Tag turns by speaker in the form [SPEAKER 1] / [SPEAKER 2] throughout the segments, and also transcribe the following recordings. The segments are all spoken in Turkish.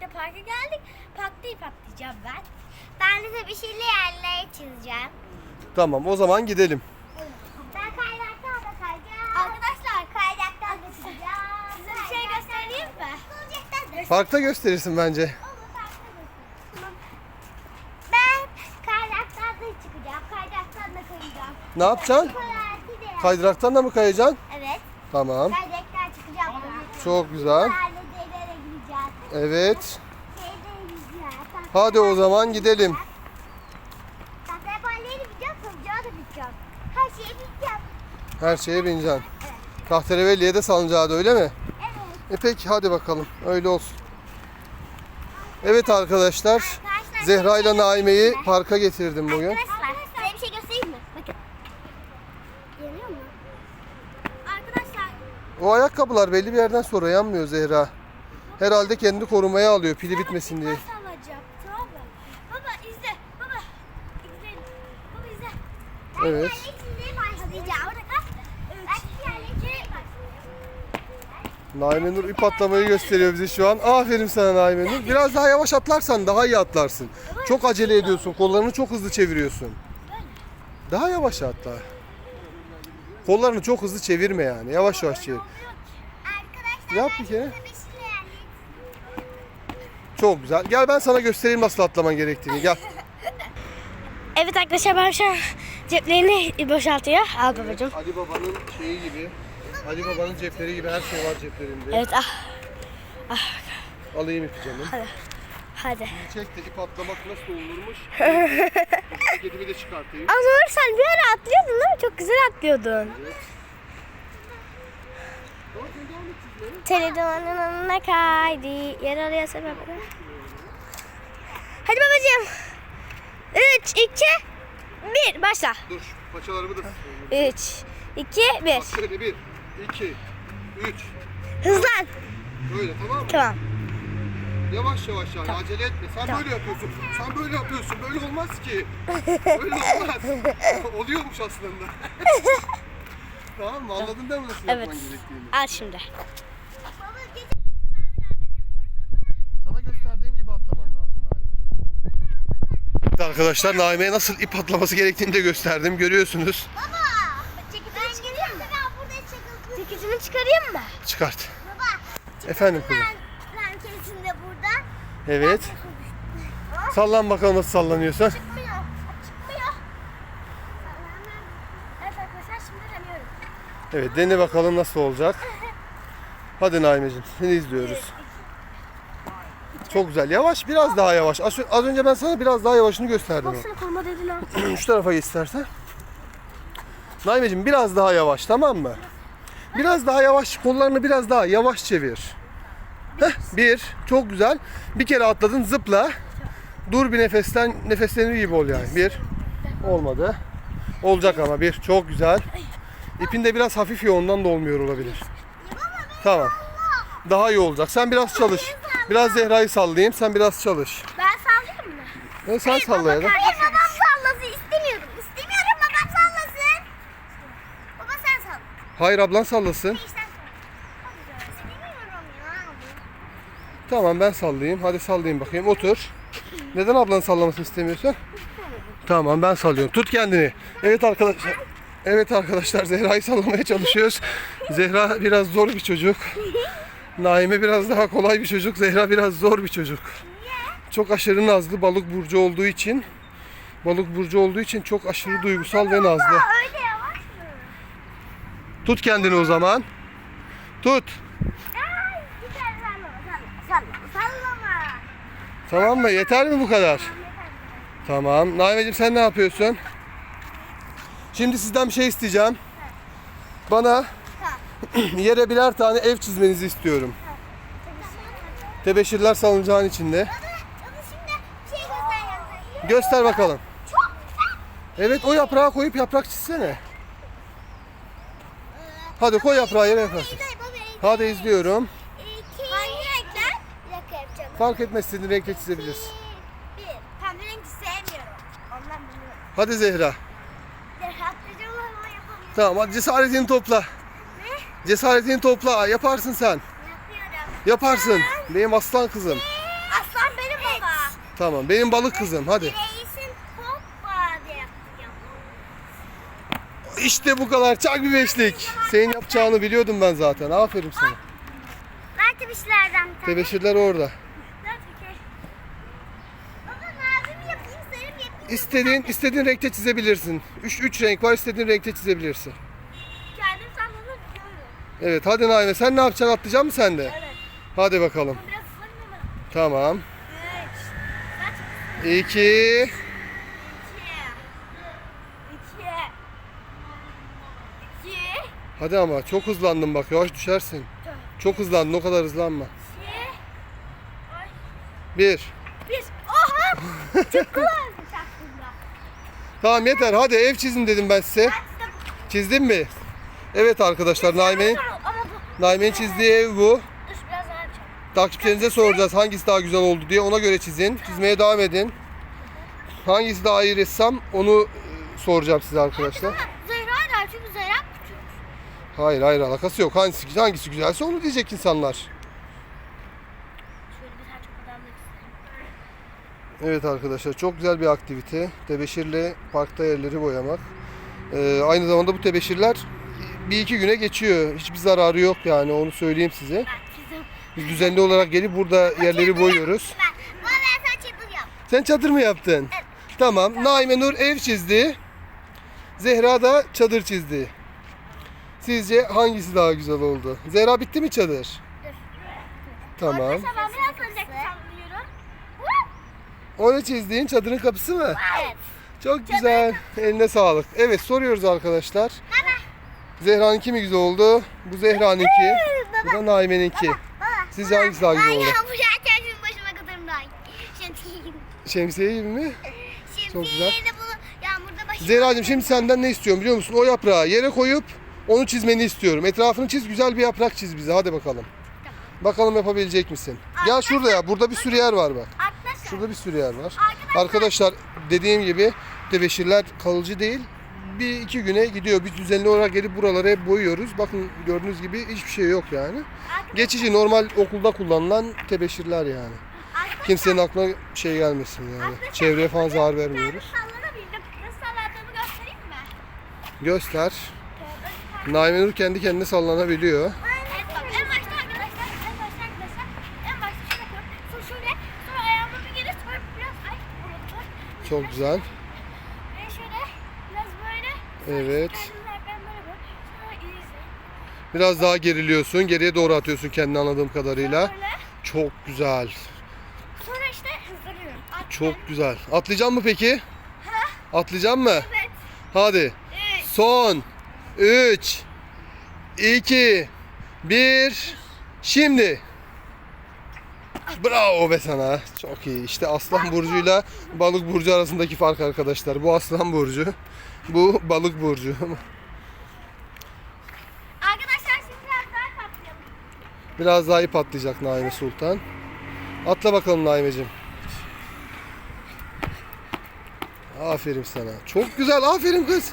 [SPEAKER 1] parkta parka geldik. Parkta ip atlayacağım ben. Ben de bir şeyle yerlere çizeceğim.
[SPEAKER 2] Tamam o zaman gidelim.
[SPEAKER 1] Ben kaydıraktan da kayacağım. Arkadaşlar kaydıraktan da çizeceğim. Size bir şey göstereyim mi?
[SPEAKER 2] Parkta gösterirsin bence.
[SPEAKER 1] Ben kaydıraktan da çıkacağım. Kaydıraktan da kayacağım.
[SPEAKER 2] Ne yapacaksın? Kaydıraktan da mı kayacaksın?
[SPEAKER 1] Evet.
[SPEAKER 2] Tamam.
[SPEAKER 1] Kaydıraktan çıkacağım.
[SPEAKER 2] Çok güzel. Evet. Hadi o zaman gidelim.
[SPEAKER 1] Her şeye
[SPEAKER 2] bineceksin. Tahterevalliye de salıncağı da öyle mi?
[SPEAKER 1] Evet.
[SPEAKER 2] E peki hadi bakalım. Öyle olsun. Evet arkadaşlar.
[SPEAKER 1] Arkadaşlar,
[SPEAKER 2] Zehra ile
[SPEAKER 1] şey
[SPEAKER 2] Naime'yi
[SPEAKER 1] göstereyim mi?
[SPEAKER 2] parka getirdim bugün.
[SPEAKER 1] Arkadaşlar size bir şey göstereyim mi? Bakın. Yanıyor mu? Arkadaşlar
[SPEAKER 2] O ayakkabılar belli bir yerden sonra yanmıyor Zehra. Herhalde kendini korumaya alıyor pili bitmesin diye.
[SPEAKER 1] Nasıl alacağım? Tamam mı? Baba izle. Baba. İzleyin. Baba izle. Ben
[SPEAKER 2] Evet. Naime Nur ip atlamayı gösteriyor bize şu an. Aferin sana Naime Nur. Biraz daha yavaş atlarsan daha iyi atlarsın. Çok acele ediyorsun. Kollarını çok hızlı çeviriyorsun. Daha yavaş atla. Kollarını çok hızlı çevirme yani. Yavaş yavaş çevir.
[SPEAKER 1] Arkadaşlar
[SPEAKER 2] Yap bir kere.
[SPEAKER 1] size bir şey yerleştireyim.
[SPEAKER 2] Çok güzel. Gel ben sana göstereyim nasıl atlaman gerektiğini. Gel.
[SPEAKER 3] Evet arkadaşlar ben şu an ceplerini boşaltıyor. Al babacığım.
[SPEAKER 2] Ali Baba'nın şeyi gibi. Ali Baba'nın cepleri gibi her şey var ceplerinde.
[SPEAKER 3] Evet ah
[SPEAKER 2] Alayım ipi canım.
[SPEAKER 3] hadi.
[SPEAKER 2] Çek de ip atlamak nasıl olurmuş. Ceketimi de çıkartayım.
[SPEAKER 3] Ama sen bir ara atlıyordun değil mi? Çok güzel atlıyordun. Televizyonun önüne kaydı. Yer araya sebepler. Hadi babacığım. 3, 2, 1. Başla.
[SPEAKER 2] Dur paçalarımı da tutayım.
[SPEAKER 3] 3, 2, 1.
[SPEAKER 2] Bak şöyle bir, iki, üç.
[SPEAKER 3] Hızlan.
[SPEAKER 2] Böyle tamam mı?
[SPEAKER 3] Tamam.
[SPEAKER 2] Yavaş yavaş yani acele etme. Sen böyle yapıyorsun. Sen böyle yapıyorsun. Böyle olmaz ki. Böyle olmaz. Oluyormuş aslında. tamam mı? Anladın değil mi nasıl
[SPEAKER 3] Evet.
[SPEAKER 2] yapman gerektiğini?
[SPEAKER 3] Al şimdi.
[SPEAKER 1] Baba gece
[SPEAKER 2] Sana gösterdiğim gibi atlaman lazım Naime. Arkadaşlar Naime'ye nasıl ip atlaması gerektiğini de gösterdim. Görüyorsunuz.
[SPEAKER 1] Baba. Çekicini çıkarayım mı? Ben burada çakıldım.
[SPEAKER 3] Çekicini çıkarayım mı?
[SPEAKER 2] Çıkart.
[SPEAKER 1] Baba.
[SPEAKER 2] Efendim kızım.
[SPEAKER 1] Ben, ben kesin de burada.
[SPEAKER 2] Evet. Sallan bakalım nasıl sallanıyorsun.
[SPEAKER 1] Çıkmıyor. Çıkmıyor. Evet arkadaşlar şimdi deniyorum.
[SPEAKER 2] Evet dene bakalım nasıl olacak. Hadi Naimeciğim seni izliyoruz. Çok güzel. Yavaş biraz daha yavaş. Az, az önce ben sana biraz daha yavaşını gösterdim.
[SPEAKER 3] Baksana koluma dedi lan.
[SPEAKER 2] Şu tarafa geç istersen. Naimeciğim biraz daha yavaş tamam mı? Biraz daha yavaş. Kollarını biraz daha yavaş çevir. Heh, bir. Çok güzel. Bir kere atladın zıpla. Dur bir nefesten nefeslenir gibi ol yani. Bir. Olmadı. Olacak ama bir. Çok güzel. İpin de biraz hafif ya ondan da olmuyor olabilir. Tamam. Daha iyi olacak. Sen biraz çalış. Biraz Zehra'yı sallayayım. Sen biraz çalış.
[SPEAKER 1] Ben sallayayım mı?
[SPEAKER 2] E, sen salla ya da.
[SPEAKER 1] Hayır babam sallasın istemiyorum. İstemiyorum babam sallasın. Baba sen salla.
[SPEAKER 2] Hayır ablan sallasın.
[SPEAKER 1] İşte sen salla. İstemiyorum ya.
[SPEAKER 2] Tamam ben sallayayım. Hadi sallayayım bakayım. Otur. Neden ablanın sallamasını istemiyorsun? Tamam ben sallıyorum. Tut kendini. Evet arkadaşlar. Evet arkadaşlar Zehra'yı sallamaya çalışıyoruz. Zehra biraz zor bir çocuk. Naime biraz daha kolay bir çocuk. Zehra biraz zor bir çocuk. Çok aşırı nazlı balık burcu olduğu için balık burcu olduğu için çok aşırı duygusal ve nazlı. Tut kendini o zaman. Tut. Tamam mı? Yeter mi bu kadar? Tamam. Naimeciğim sen ne yapıyorsun? Şimdi sizden bir şey isteyeceğim. Bana yere birer tane ev çizmenizi istiyorum. Tebeşirler salıncağın içinde. Göster bakalım. Evet o yaprağı koyup yaprak çizsene. Hadi koy yaprağı yere yaprak. Hadi izliyorum.
[SPEAKER 1] Hangi renkler?
[SPEAKER 2] Fark etmez istediğin renkle çizebilirsin. Hadi Zehra. Tamam hadi cesaretini topla. Cesaretini topla. Yaparsın sen.
[SPEAKER 1] Yapıyorum.
[SPEAKER 2] Yaparsın. Benim aslan kızım. Tamam. Benim balık kızım. Hadi.
[SPEAKER 1] Reisin hoppa diye yapacağım.
[SPEAKER 2] İşte bu kadar. Çak bir beşlik. Senin yapacağını biliyordum ben zaten. Aferin sana.
[SPEAKER 1] Ver tebişlerden bir tane.
[SPEAKER 2] Tebeşirler orada.
[SPEAKER 1] Ver. Baba mavi mi yapayım sarı mı yapayım?
[SPEAKER 2] İstediğin istediğin renkte çizebilirsin. 3 3 renk var. istediğin renkte çizebilirsin. Evet. Hadi Naime sen ne yapacaksın? Atlayacak mısın sen de?
[SPEAKER 1] Evet.
[SPEAKER 2] Hadi bakalım.
[SPEAKER 1] Biraz?
[SPEAKER 2] Tamam.
[SPEAKER 1] Üç. Kaç?
[SPEAKER 2] 2
[SPEAKER 1] İki. İki. İki.
[SPEAKER 2] Hadi ama çok hızlandın bak. Yavaş düşersin. Çok hızlandın. O kadar hızlanma.
[SPEAKER 1] İki.
[SPEAKER 2] 1
[SPEAKER 1] Bir. Oha! Çok aslında.
[SPEAKER 2] Tamam yeter. Hadi ev çizin dedim ben size.
[SPEAKER 1] Ben size
[SPEAKER 2] Çizdin mi? Evet arkadaşlar Naime'nin. Naime'nin çizdiği ev bu. Takipçilerinize soracağız hangisi daha güzel oldu diye. Ona göre çizin. Çizmeye devam edin. Hangisi daha iyi ressam onu e, soracağım size arkadaşlar.
[SPEAKER 1] Zehra der çünkü Zehra küçük.
[SPEAKER 2] Hayır hayır alakası yok. Hangisi, hangisi güzelse onu diyecek insanlar. Evet arkadaşlar çok güzel bir aktivite. Tebeşirle parkta yerleri boyamak. Ee, aynı zamanda bu tebeşirler bir iki güne geçiyor. Hiçbir zararı yok yani onu söyleyeyim size. Biz düzenli olarak gelip burada yerleri boyuyoruz.
[SPEAKER 1] Ben. Ben yap.
[SPEAKER 2] Sen çadır mı yaptın? Tamam. Naime Nur ev çizdi. Zehra da çadır çizdi. Sizce hangisi daha güzel oldu? Zehra bitti mi çadır? Tamam. O ne çizdiğin çadırın kapısı mı?
[SPEAKER 1] Evet.
[SPEAKER 2] Çok güzel. Eline sağlık. Evet soruyoruz arkadaşlar. Zehra'nınki mi güzel oldu? Bu Zehra'nınki. Bu da Naime'ninki. Sizce hangisi daha güzel
[SPEAKER 1] Ben
[SPEAKER 2] oldu?
[SPEAKER 1] yağmur yağarken şimdi başıma kadar Şimdi
[SPEAKER 2] Şemsiye gibi mi? Çok güzel.
[SPEAKER 1] Şimdi bunu yağmurda başıma
[SPEAKER 2] Zehra'cığım şimdi senden ne istiyorum biliyor musun? O yaprağı yere koyup onu çizmeni istiyorum. Etrafını çiz güzel bir yaprak çiz bize. Hadi bakalım. Bakalım yapabilecek misin? Gel şurada ya. Burada bir sürü yer var bak.
[SPEAKER 1] Arkadaşlar.
[SPEAKER 2] Şurada bir sürü yer var. Arkadaşlar dediğim gibi tebeşirler kalıcı değil. Bir iki güne gidiyor. Biz düzenli olarak gelip buraları hep boyuyoruz. Bakın gördüğünüz gibi hiçbir şey yok yani. Geçici normal okulda kullanılan tebeşirler yani. Kimsenin aklına şey gelmesin yani. Çevreye falan zarar vermiyoruz. Göster. Naime Nur kendi kendine sallanabiliyor.
[SPEAKER 1] Evet bak en başta arkadaşlar, en başta arkadaşlar, en başta şöyle yapıyorum. Sonra şöyle, sonra ayağıma bir geri, sonra biraz ay vurdum.
[SPEAKER 2] Çok güzel.
[SPEAKER 1] Ve şöyle, biraz böyle.
[SPEAKER 2] Evet. Biraz daha geriliyorsun. Geriye doğru atıyorsun kendini anladığım kadarıyla. Çok güzel.
[SPEAKER 1] Sonra işte hızlanıyorum.
[SPEAKER 2] Çok güzel. Atlayacak mı peki? Atlayacak mı?
[SPEAKER 1] Evet.
[SPEAKER 2] Hadi. Son 3 2 1 Şimdi. Bravo be sana. Çok iyi. İşte Aslan burcuyla Balık burcu arasındaki fark arkadaşlar. Bu Aslan burcu. Bu Balık burcu.
[SPEAKER 1] Arkadaşlar şimdi biraz daha katlayalım.
[SPEAKER 2] Biraz daha iyi patlayacak Naime Sultan. Atla bakalım Naimeciğim. Aferin sana. Çok güzel. Aferin kız.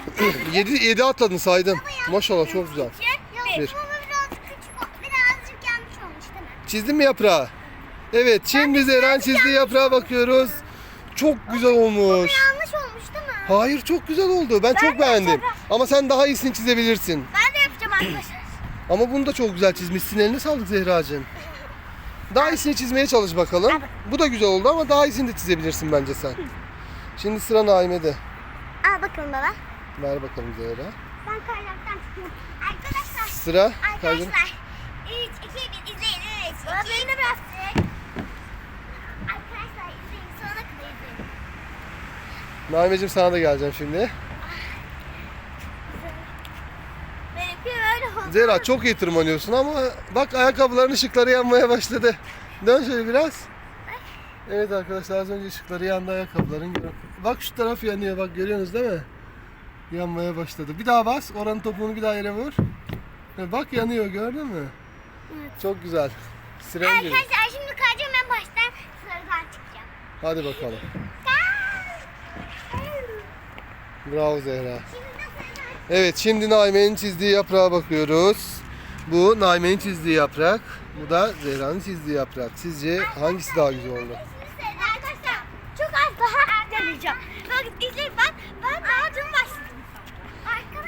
[SPEAKER 2] 7 7 atladın saydım. Maşallah çok güzel.
[SPEAKER 1] Bir.
[SPEAKER 2] Bir.
[SPEAKER 1] Ama birazcık küçük, o- birazcık yanlış olmuş değil mi?
[SPEAKER 2] Çizdin mi yaprağı? Evet, şimdi Zeren çizdiği yaprağa bakıyoruz. Çok güzel olmuş.
[SPEAKER 1] Yanlış olmuş değil mi?
[SPEAKER 2] Hayır, çok güzel oldu. Ben çok
[SPEAKER 1] de
[SPEAKER 2] beğendim.
[SPEAKER 1] çok-
[SPEAKER 2] Ama sen daha iyisini çizebilirsin.
[SPEAKER 1] Ben de yapacağım arkadaşlar.
[SPEAKER 2] Ama bunu da çok güzel çizmişsin. Eline sağlık Zehracığım. Daha iyisini çizmeye çalış bakalım. Bu da güzel oldu ama daha iyisini de çizebilirsin bence sen. Şimdi sıra Naime'de.
[SPEAKER 1] Al bakalım baba.
[SPEAKER 2] Ver bakalım Zehra.
[SPEAKER 1] Ben kaynaktan çıkıyorum. Arkadaşlar.
[SPEAKER 2] Sıra.
[SPEAKER 1] Arkadaşlar. 3, 2, 1 izleyin. 3, 2, 1. Beni de bıraksın. Arkadaşlar izleyin. Sonuna kadar izleyin.
[SPEAKER 2] Naimeciğim sana da geleceğim şimdi.
[SPEAKER 1] Benimki böyle oldu.
[SPEAKER 2] Zehra çok iyi tırmanıyorsun ama bak ayakkabıların ışıkları yanmaya başladı. Dön şöyle biraz. Evet arkadaşlar az önce ışıkları yandı ayakkabıların. Bak şu taraf yanıyor bak görüyorsunuz değil mi? Yanmaya başladı. Bir daha bas. Oranın topuğunu bir daha yere vur. Bak yanıyor gördün mü? Çok güzel. Siren.
[SPEAKER 1] Arkadaşlar şimdi kayacağım ben baştan sarıdan çıkacağım.
[SPEAKER 2] Hadi bakalım. Bravo Zehra. Evet şimdi Naime'nin çizdiği yaprağa bakıyoruz. Bu Naime'nin çizdiği yaprak. Bu da Zehra'nın çizdiği yaprak. Sizce hangisi daha güzel oldu?
[SPEAKER 1] Arkadaşlar çok az daha deneyeceğim. Bakın izleyin ben, ben daha dün başladım.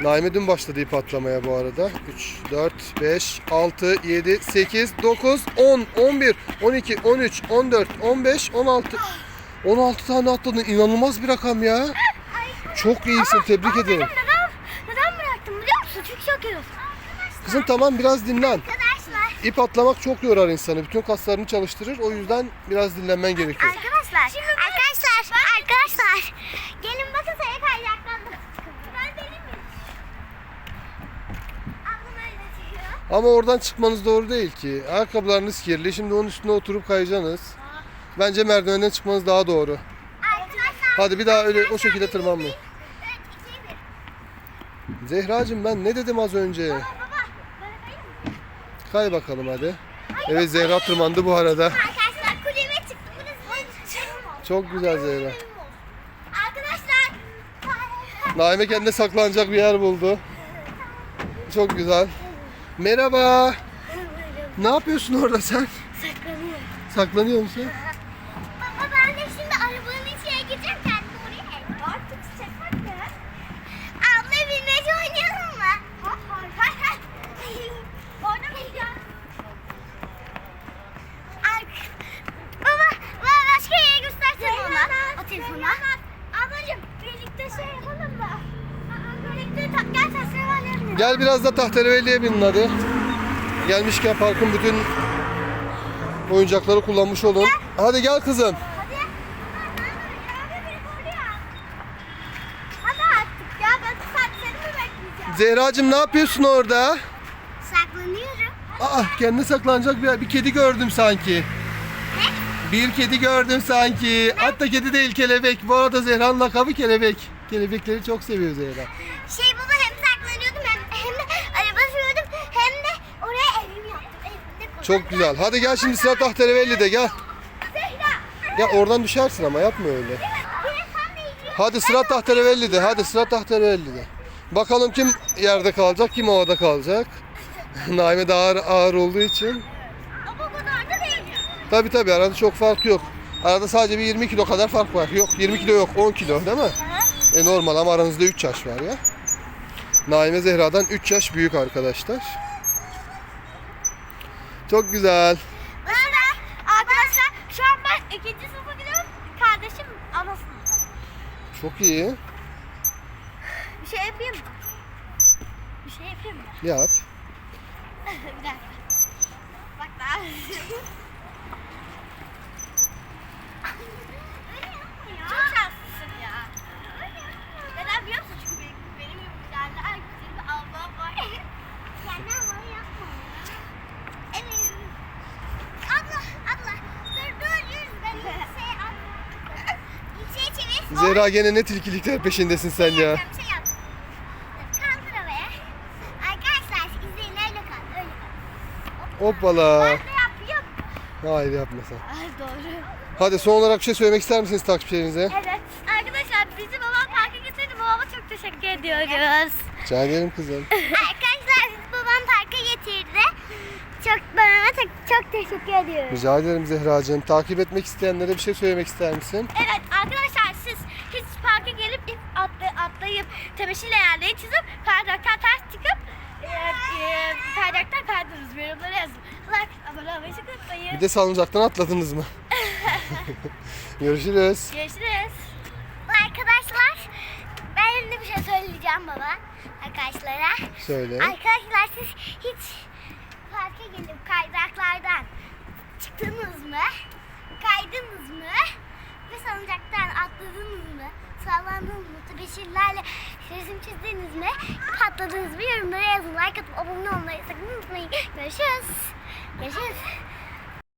[SPEAKER 2] Naime dün başladı ip atlamaya bu arada. 3, 4, 5, 6, 7, 8, 9, 10, 11, 12, 13, 14, 15, 16. 16 tane atladın. İnanılmaz bir rakam ya. Çok iyisin. Tebrik ederim.
[SPEAKER 1] Neden, neden bıraktım biliyor musun? Çünkü çok yoruldum.
[SPEAKER 2] Kızım tamam biraz dinlen.
[SPEAKER 1] Arkadaşlar.
[SPEAKER 2] İp atlamak çok yorar insanı. Bütün kaslarını çalıştırır. O yüzden biraz dinlenmen gerekiyor.
[SPEAKER 1] Arkadaşlar. arkadaşlar. Arkadaşlar. Gelin bakın sayı kaynaklandı. Ben deli miyim?
[SPEAKER 2] Ama oradan çıkmanız doğru değil ki. Ayakkabılarınız kirli. Şimdi onun üstüne oturup kayacaksınız. Bence merdivenden çıkmanız daha doğru. Hadi bir daha öyle o şekilde tırmanmayın.
[SPEAKER 1] 3, 2, 1.
[SPEAKER 2] Zehracığım ben ne dedim az önce? Kay bakalım hadi. Evet Zehra tırmandı bu arada.
[SPEAKER 1] Arkadaşlar kulübe çıktı. Burası benim oldu.
[SPEAKER 2] Çok güzel Zehra.
[SPEAKER 1] Arkadaşlar.
[SPEAKER 2] Naime kendine saklanacak bir yer buldu. Çok güzel. Merhaba. Ne yapıyorsun orada sen?
[SPEAKER 3] Saklanıyor.
[SPEAKER 2] Saklanıyor musun?
[SPEAKER 1] Baba ben de şimdi arabanın içine gireceğim kendimi oraya. Artık çekmek mi? Abla bilmece oynayalım mı? Hayır hayır hayır. Orada mıydı? Baba, baba başka yere göstersene ona. O telefona. Ablacığım birlikte şey yapalım mı? Aa, Birlikte ta- gel taşravallarına.
[SPEAKER 2] Gel biraz da tahterevalliye binin hadi. Gelmişken parkın bütün oyuncakları kullanmış olun. Hadi gel kızım.
[SPEAKER 1] Hadi. Hadi biri koruyor. Hadi artık ya ben sen seni mi bekleyeceğim?
[SPEAKER 2] Zehracığım ne yapıyorsun orada?
[SPEAKER 1] Saklanıyorum.
[SPEAKER 2] Aa kendine saklanacak bir. Bir kedi gördüm sanki.
[SPEAKER 1] Ne?
[SPEAKER 2] Bir kedi gördüm sanki. Hatta kedi değil kelebek. Bu arada Zehra'nın lakabı kelebek. Kelebekleri çok seviyor Zehra. Çok güzel. Hadi gel şimdi sıra tahterevalli'de gel.
[SPEAKER 1] Zehra.
[SPEAKER 2] Gel oradan düşersin ama yapma öyle.
[SPEAKER 1] De.
[SPEAKER 2] Hadi sıra tahterevalli'de. Hadi sıra tahterevalli'de. Bakalım kim yerde kalacak, kim havada kalacak. Naime daha ağır, ağır olduğu için.
[SPEAKER 1] Ama o kadar da değil.
[SPEAKER 2] Tabi tabi arada çok fark yok. Arada sadece bir 20 kilo kadar fark var. Yok 20 kilo yok 10 kilo değil mi? E normal ama aranızda 3 yaş var ya. Naime Zehra'dan 3 yaş büyük arkadaşlar. Çok güzel.
[SPEAKER 1] Mesela arkadaşlar şu an ben ikinci sınıfa gidiyorum. Kardeşim ana sınıfa.
[SPEAKER 2] Çok iyi.
[SPEAKER 1] Bir şey yapayım mı? Bir şey yapayım mı?
[SPEAKER 2] Yap.
[SPEAKER 1] bir dakika. Bak daha. Çok şanslısın ya. Neden biliyor musun? Çünkü benim, benim gibi güzel, ay güzel bir ablam var. Kendi ablamı yapma. Evet. Abla, abla. Dur, dur, yürü. Ben şey al. Şey çevir.
[SPEAKER 2] Zehra gene ne tilkilikler peşindesin sen ya.
[SPEAKER 1] Bir şey yap. Kaldır havaya. Arkadaşlar izleyin öyle kal. Öyle kal.
[SPEAKER 2] Hoppala. Hayır yapma sen.
[SPEAKER 1] Ay doğru.
[SPEAKER 2] Hadi son olarak bir şey söylemek ister misiniz takipçilerinize?
[SPEAKER 1] Evet. Arkadaşlar bizi babam parka getirdi. Babama çok teşekkür ediyoruz.
[SPEAKER 2] Rica ederim kızım.
[SPEAKER 1] Arkadaşlar bizi babam parka getirdi. Çok babama çok, çok teşekkür ediyoruz.
[SPEAKER 2] Rica ederim Zehracığım. Takip etmek isteyenlere bir şey söylemek ister misin?
[SPEAKER 1] Evet arkadaşlar siz hiç parka gelip ip atla, atlayıp tebeşirle yerleri çizip kaydıraktan ters çıkıp e, e, kaydıraktan kaydınız. Yorumlara yazın. Like, abone olmayı unutmayın.
[SPEAKER 2] Bir de salıncaktan atladınız mı? Görüşürüz.
[SPEAKER 1] Görüşürüz. Arkadaşlar ben de bir şey söyleyeceğim baba arkadaşlara.
[SPEAKER 2] Söyle.
[SPEAKER 1] Arkadaşlar siz hiç parka gelip kaydıraklardan çıktınız mı? Kaydınız mı? Ve salıncaktan atladınız mı? Sallandınız mı? Tebeşirlerle resim çizdiniz mi? Patladınız mı? Yorumlara yazın. Like atıp abone olmayı sakın unutmayın. Görüşürüz. Görüşürüz.